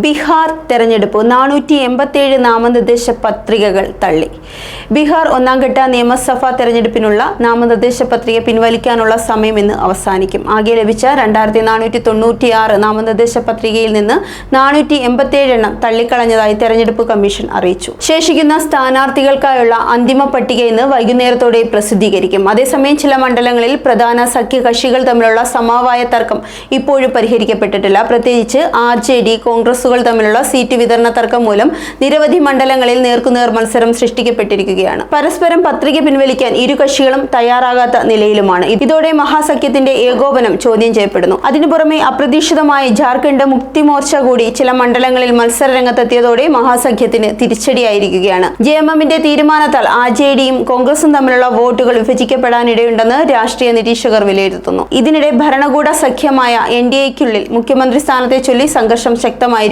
ബീഹാർ തെരഞ്ഞെടുപ്പ് നാനൂറ്റി എൺപത്തിയേഴ് നാമനിർദ്ദേശ പത്രികകൾ തള്ളി. ബീഹാർ ഒന്നാംഘട്ട നിയമസഭാ തെരഞ്ഞെടുപ്പിനുള്ള നാമനിർദ്ദേശ പത്രിക പിൻവലിക്കാനുള്ള സമയം ഇന്ന് അവസാനിക്കും. ആകെ ലഭിച്ച രണ്ടായിരത്തി നാനൂറ്റി തൊണ്ണൂറ്റിയാറ് നാമനിർദ്ദേശ പത്രികയിൽ നിന്ന് നാനൂറ്റി എൺപത്തിയേഴ് എണ്ണം തള്ളിക്കളഞ്ഞതായി തെരഞ്ഞെടുപ്പ് കമ്മീഷൻ അറിയിച്ചു. ശേഷിക്കുന്ന സ്ഥാനാർത്ഥികൾക്കായുള്ള അന്തിമ പട്ടിക ഇന്ന് വൈകുന്നേരത്തോടെ പ്രസിദ്ധീകരിക്കും. അതേസമയം ചില മണ്ഡലങ്ങളിൽ പ്രധാന സഖ്യകക്ഷികൾ തമ്മിലുള്ള സമവായ തർക്കം ഇപ്പോഴും പരിഹരിക്കപ്പെട്ടിട്ടില്ല. പ്രത്യേകിച്ച് ആർ കോൺഗ്രസ് കോൺഗ്രസുകൾ തമ്മിലുള്ള സീറ്റ് വിതരണ തർക്കം മൂലം നിരവധി മണ്ഡലങ്ങളിൽ നേർക്കുനേർ മത്സരം സൃഷ്ടിക്കപ്പെട്ടിരിക്കുകയാണ്. പരസ്പരം പത്രിക പിൻവലിക്കാൻ ഇരു കക്ഷികളും തയ്യാറാകാത്ത നിലയിലുമാണ്. ഇതോടെ മഹാസഖ്യത്തിന്റെ ഏകോപനം ചോദ്യം ചെയ്യപ്പെടുന്നു. അതിനു പുറമെ അപ്രതീക്ഷിതമായി ജാർഖണ്ഡ് മുക്തിമോർച്ച കൂടി ചില മണ്ഡലങ്ങളിൽ മത്സര രംഗത്തെത്തിയതോടെ മഹാസഖ്യത്തിന് തിരിച്ചടിയായിരിക്കുകയാണ്. ജെ എം എമ്മിന്റെ തീരുമാനത്താൽ ആർ ജെ ഡിയും കോൺഗ്രസും തമ്മിലുള്ള വോട്ടുകൾ വിഭജിക്കപ്പെടാനിടയുണ്ടെന്ന് രാഷ്ട്രീയ നിരീക്ഷകർ വിലയിരുത്തുന്നു. ഇതിനിടെ ഭരണകൂട സഖ്യമായ എൻ ഡി എക്കുള്ളിൽ മുഖ്യമന്ത്രി സ്ഥാനത്തെ ചൊല്ലി സംഘർഷം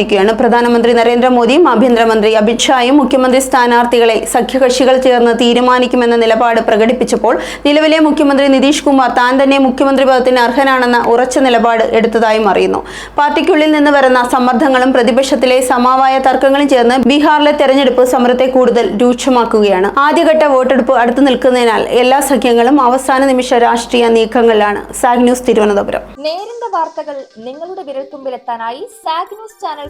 ശക്തമായിരിക്കുകയാണ് പ്രധാനമന്ത്രി നരേന്ദ്രമോദിയും ആഭ്യന്തരമന്ത്രി അമിത്ഷായും മുഖ്യമന്ത്രി സ്ഥാനാർത്ഥികളെ സഖ്യകക്ഷികൾ ചേർന്ന് തീരുമാനിക്കുമെന്ന നിലപാട് പ്രകടിപ്പിച്ചപ്പോൾ നിലവിലെ മുഖ്യമന്ത്രി നിതീഷ് കുമാർ താൻ തന്നെ മുഖ്യമന്ത്രി പദത്തിന് അർഹനാണെന്ന ഉറച്ച നിലപാട് എടുത്തതായും അറിയുന്നു. പാർട്ടിക്കുള്ളിൽ നിന്ന് വരുന്ന സമ്മർദ്ദങ്ങളും പ്രതിപക്ഷത്തിലെ സമാവായ തർക്കങ്ങളും ചേർന്ന് ബീഹാറിലെ തെരഞ്ഞെടുപ്പ് സമരത്തെ കൂടുതൽ രൂക്ഷമാക്കുകയാണ്. ആദ്യഘട്ട വോട്ടെടുപ്പ് അടുത്തു നിൽക്കുന്നതിനാൽ എല്ലാ സഖ്യങ്ങളും അവസാന നിമിഷ രാഷ്ട്രീയ നീക്കങ്ങളിലാണ്. Zag news Thiruvananthapuram. നേരിന്റെ വാർത്തകൾ നിങ്ങളുടെ വിരൽത്തുമ്പിലെത്താനായി സാഗ് ന്യൂസ് ചാനൽ